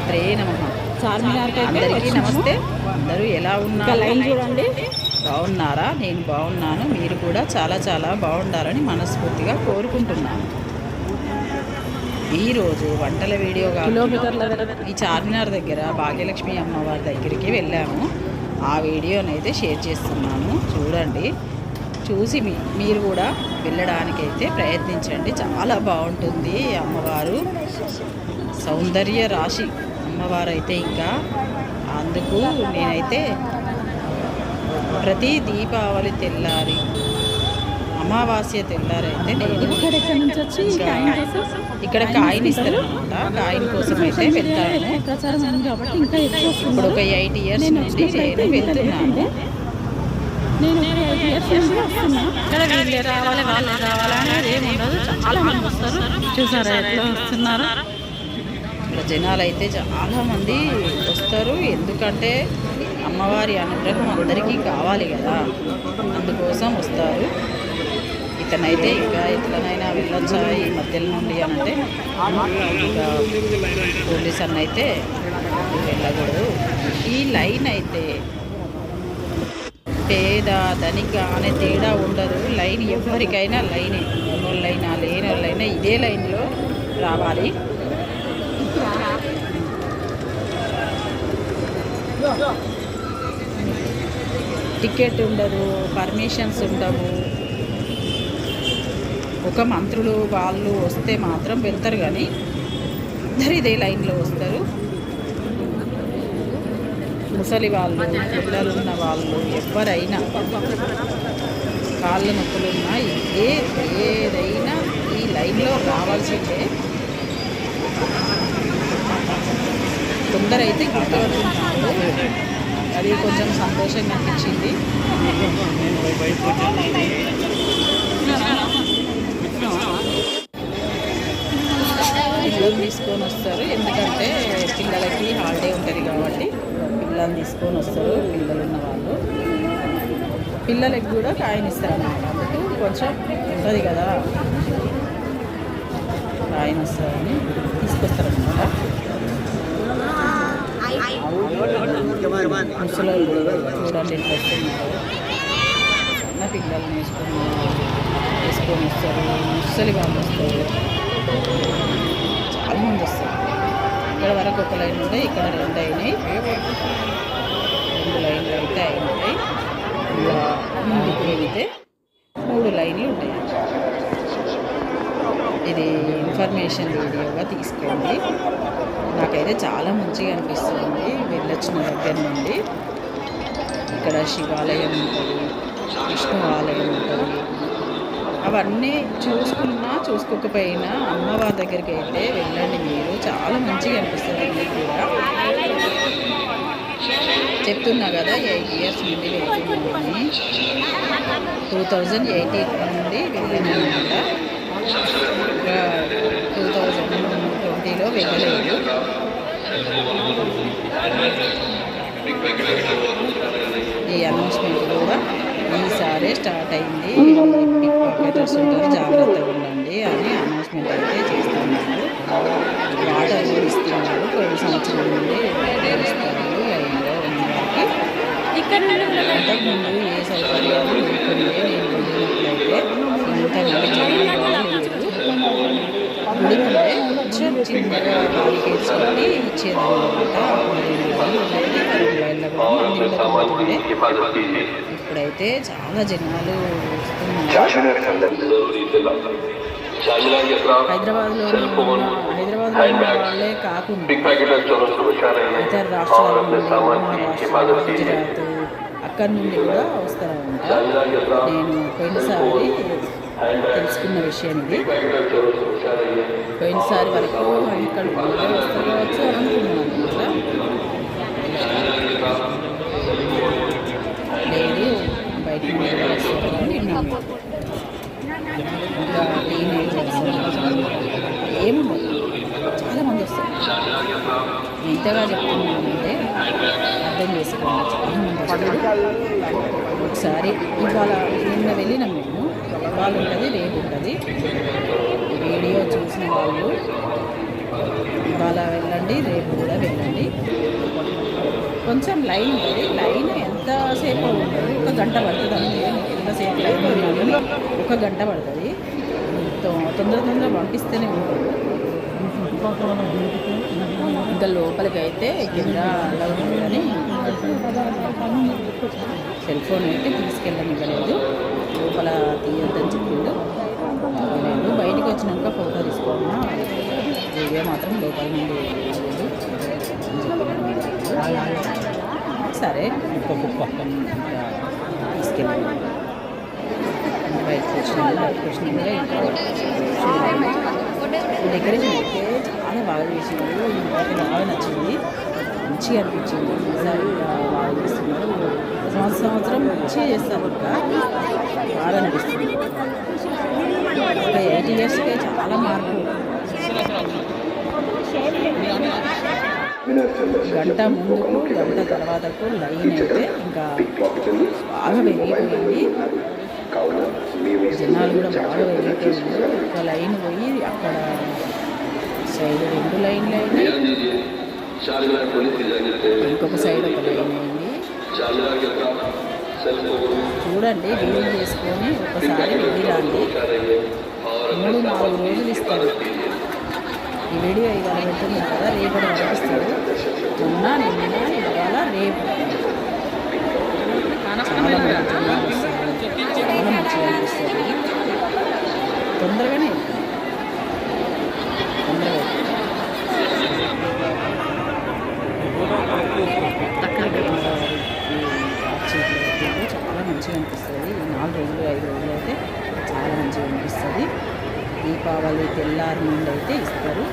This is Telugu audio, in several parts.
శ్రీమాత్రే నమ. చార్మినార్ అందరికీ నమస్తే. అందరూ ఎలా ఉన్నారు? చూడండి. బాగున్నారా? నేను బాగున్నాను. మీరు కూడా చాలా చాలా బాగుండాలని మనస్ఫూర్తిగా కోరుకుంటున్నాను. ఈరోజు వంటల వీడియో ఈ చార్మినార్ దగ్గర భాగ్యలక్ష్మి అమ్మవారి దగ్గరికి వెళ్ళాము. ఆ వీడియోని అయితే షేర్ చేస్తున్నాను. చూడండి. చూసి మీ మీరు కూడా వెళ్ళడానికైతే ప్రయత్నించండి. చాలా బాగుంటుంది అమ్మవారు. సౌందర్య రాశి. అమ్మవారు అయితే ఇంకా. అందుకు నేనైతే ప్రతి దీపావళి తెల్లారి అమావాస్య తెల్లారైతే నేను ఇక్కడ కాయిన్ ఇస్తారు అనమాట కాయిన్ కోసం అయితే వెళ్తాను. ప్రచారం ఉంది కాబట్టి ఇంకా ఎక్కువ ఇప్పుడు ఒక ఎయిట్ ఇయర్స్ నుండి నేను వెళ్తున్నాను. నేను రావాలి వాళ్ళే రావాలి అనేది ఏమి ఉండదు చాలా మంది వస్తారు. చూసారా ఎట్లా వస్తున్నారు? ఇక్కడ జనాలు అయితే చాలా మంది వస్తారు. ఎందుకంటే అమ్మవారి అనుగ్రహం అందరికీ కావాలి కదా. అందుకోసం వస్తారు. ఇతనైతే ఇంకా ఇట్లనైనా వెళ్ళొచ్చా ఈ మధ్యలో నుండి అంటే ఇంకా పోలీస్ అన్న అయితే వెళ్ళకూడదు. ఈ లైన్ అయితే పేద ధనిక అనే తేడా ఉండదు. లైన్ ఎవరికైనా లైనే. ఉన్నోళ్ళైనా లేనోళ్ళైనా ఇదే లైన్లో రావాలి. టికెట్ ఉండదు పర్మిషన్స్ ఉండవు. ఒక మంత్రులు వాళ్ళు వస్తే మాత్రం వెళ్తారు కానీ అందరు ఇదే లైన్లో వస్తారు. ముసలి వాళ్ళు పిల్లలు ఉన్న వాళ్ళు ఎవరైనా కాళ్ళ నొప్పులున్నా ఏ ఏదైనా ఈ లైన్లో రావాల్సిందే. కొందరైతే గుర్తుపడుతున్నారు అది కొంచెం సంతోషంగా అనిపించింది. పిల్లలు తీసుకొని వస్తారు. ఎందుకంటే పిల్లలకి హాలిడే ఉంటుంది కాబట్టి పిల్లలు తీసుకొని వస్తారు. పిల్లలు ఉన్న వాళ్ళు పిల్లలకి కూడా కాయన్ ఇస్తారన్నమాట. అన్నమాట కొంచెం ఉంటుంది కదా. కాయన్ వస్తారని ముసలి చూడండి ఎట్లా వస్తున్నారు చిన్న పిల్లల్ని వేసుకొని వేసుకొని వస్తారు ముసలి వాళ్ళు వస్తారు చాలా మంది వస్తారు ఇక్కడ వరకు ఒక లైన్ ఉంటే ఇక్కడ రెండు అయినాయి రెండు లైన్లు అయితే అయినాయి ఉంటాయి ముందుకు వెళితే మూడు లైన్లు ఉంటాయి. ఇది ఇన్ఫర్మేషన్ వీడియోగా తీసుకోండి. నాకైతే చాలా మంచిగా అనిపిస్తుంది వెళ్ళొచ్చిన దగ్గర నుండి. ఇక్కడ శివాలయం ఉంటుంది విష్ణు ఆలయం ఉంటుంది. అవన్నీ చూసుకున్నా చూసుకోకపోయినా అమ్మవారి దగ్గరికి అయితే వెళ్ళండి మీరు. చాలా మంచిగా అనిపిస్తుంది మీకు కూడా. చెప్తున్నా కదా ఎయిట్ ఇయర్స్ నుండి వెళ్తున్నామని టూ థౌజండ్ ఎయిటీ నుండి వెళ్ళాను అనమాట ట్వంటీలో వెళ్ళలేదు ఈ అనౌన్స్మెంట్ కూడా ఈసారి స్టార్ట్ అయింది. పిక్ పాకెటర్స్ ఉంటారు జాగ్రత్తగా ఉండండి అని అనౌన్స్మెంట్ అయితే చేస్తున్నారు. వాటర్ కూడా ఇస్తున్నారు. కొన్ని సంవత్సరం నుండి ఇస్తారు. లైన్లో ఉన్న వారికి ఇక్కడ అంతకుముందు ఏ సౌకర్యాలు లేకుండా నేను వెళ్ళినట్లయితే ఇంతమంది జనాలు లేదు గుడి ముందే కొంచెం చిన్నగా బాలికేట్స్ కట్టి ఇచ్చేది అనమాట అప్పుడు రెండు లైన్లు ఉండేది రెండు లైన్ల కూడా ఇప్పుడైతే చాలా జనాలు హైదరాబాద్లో హైదరాబాద్లో వాళ్ళే కాకుండా ఇతర రాష్ట్రాల గుజరాత్ అక్కడి నుండి కూడా వస్తారన్నమాట నేను పోయినసారి తెలుసుకున్న విషయం ఇది. పోయినసారి వరకు ఇక్కడ అని అనుకున్నాను అట్లా లేదు బయట నుండి కూడా వస్తారు. అని విన్నాను ఇంకా టీనేజర్స్ ఏముండదు చాలా మంది వస్తారు ఎంతగా చెప్తున్నానంటే అర్థం వస్తారు. ఒకసారి ఇవాళ నిన్న వెళ్ళినాం మేము. ఇవాళ ఉంటుంది రేపు ఉంటుంది. వాళ్ళు ఇవాళ వెళ్ళండి రేపు కూడా వెళ్ళండి. కొంచెం లైన్ ఉంది. లైన్ ఎంతసేపు ఉంటుంది ఒక గంట పడుతుంది అంతే. ఎంతసేపు లైన్ ఉంటుంది ఒక గంట పడుతుంది. తొందర తొందర పంపిస్తేనే ఉంటుంది. ఇంకా లోపలికి అయితే కింద అని సెల్ ఫోన్ అయితే తీసుకెళ్ళనివ్వలేదు. లోపల తీయొద్దని చెప్పిండు. లేదు. బయటికి వచ్చినాక ఫోటో తీసుకోమా వీడియో మాత్రం లోపల నుండి. సరే. తీసుకెళ్ళాను బయటకు వచ్చినాక డెకరేషన్ అయితే చాలా బాగా చేసింది. నాకు బాగా నచ్చింది. మంచిగా అనిపించింది. ఈసారి బాగా చేస్తున్నారు. సంవత్సరం సంవత్సరం మంచిగా చేస్తారు బాగా నడుస్తుంది ఒక చాలా మార్పు. గంట ముందుకు గంట తర్వాతకు లైన్ అయితే ఇంకా బాగా పెరిగిపోయింది జనాలు కూడా బాగా వెళ్ళిపోయింది ఒక లైన్ పోయి అక్కడ సైడ్ రెండు లైన్లు అయినాయి. ఇంకొక సైడ్ ఒక లైన్ అయింది. చూడండి డీల్ చేసుకొని ఒకసారి వెళ్ళిరాండి. మూడు నాలుగు రోజులు ఇస్తారు. రెడీ వీడియో ఇవాళ పెడుతున్నాను కదా రేపటి వరకు నిన్న ఇవాళ రేపు. రోజులు ఐదు రోజులు అయితే చాలా మంచిగా అనిపిస్తుంది. దీపావళి తెల్లారి నుండి అయితే ఇస్తారు.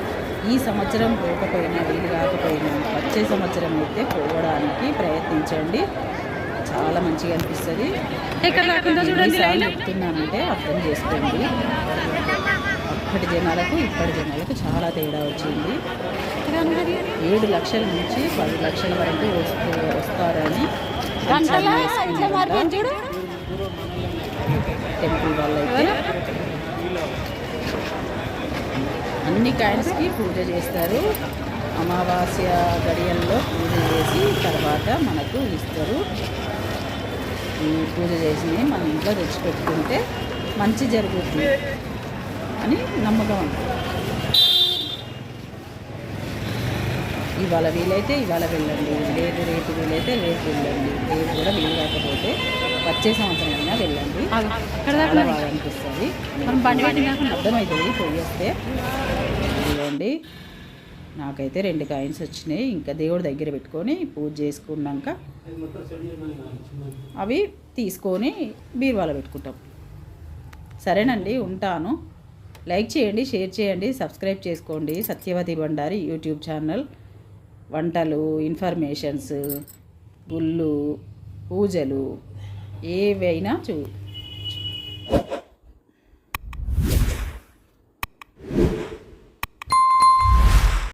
ఈ సంవత్సరం పోకపోయినా వీలు కాకపోయినా వచ్చే సంవత్సరం అయితే పోవడానికి ప్రయత్నించండి. చాలా మంచిగా అనిపిస్తుంది. చెప్తున్నానంటే అర్థం చేసుకోండి. అప్పటి జనాలకు ఇప్పటి జనాలకు చాలా తేడా వచ్చింది. ఏడు లక్షల నుంచి పది లక్షల వరకు వస్తూ వస్తారని టెంపుల్ వాళ్ళైతే. అన్ని కాయిన్స్కి పూజ చేస్తారు. అమావాస్య గడియల్లో పూజ చేసి తర్వాత మనకు ఇస్తారు పూజ చేసినవి మన ఇంట్లో తెచ్చిపెట్టుకుంటే మంచి జరుగుతుంది అని నమ్మకం ఉంటుంది ఇవాళ వీలైతే ఇవాళ వెళ్ళండి. రేపు రేపు వీలైతే రేపు వెళ్ళండి. రేపు కూడా వీలు కాకపోతే వచ్చే సంవత్సరం వెళ్ళండి. చాలా బాగా అనిపిస్తుంది. అర్థమవుతుంది పోయేస్తే ఇదిగోండి. నాకైతే రెండు కాయిన్స్ వచ్చినాయి. ఇంకా దేవుడి దగ్గర పెట్టుకొని పూజ చేసుకున్నాక అవి తీసుకొని బీరువాలో పెట్టుకుంటాం. సరేనండి ఉంటాను. లైక్ చేయండి షేర్ చేయండి సబ్స్క్రైబ్ చేసుకోండి. Satyavathi Bandari YouTube channel. వంటలు ఇన్ఫర్మేషన్స్ గుళ్ళు పూజలు ఏవైనా చూ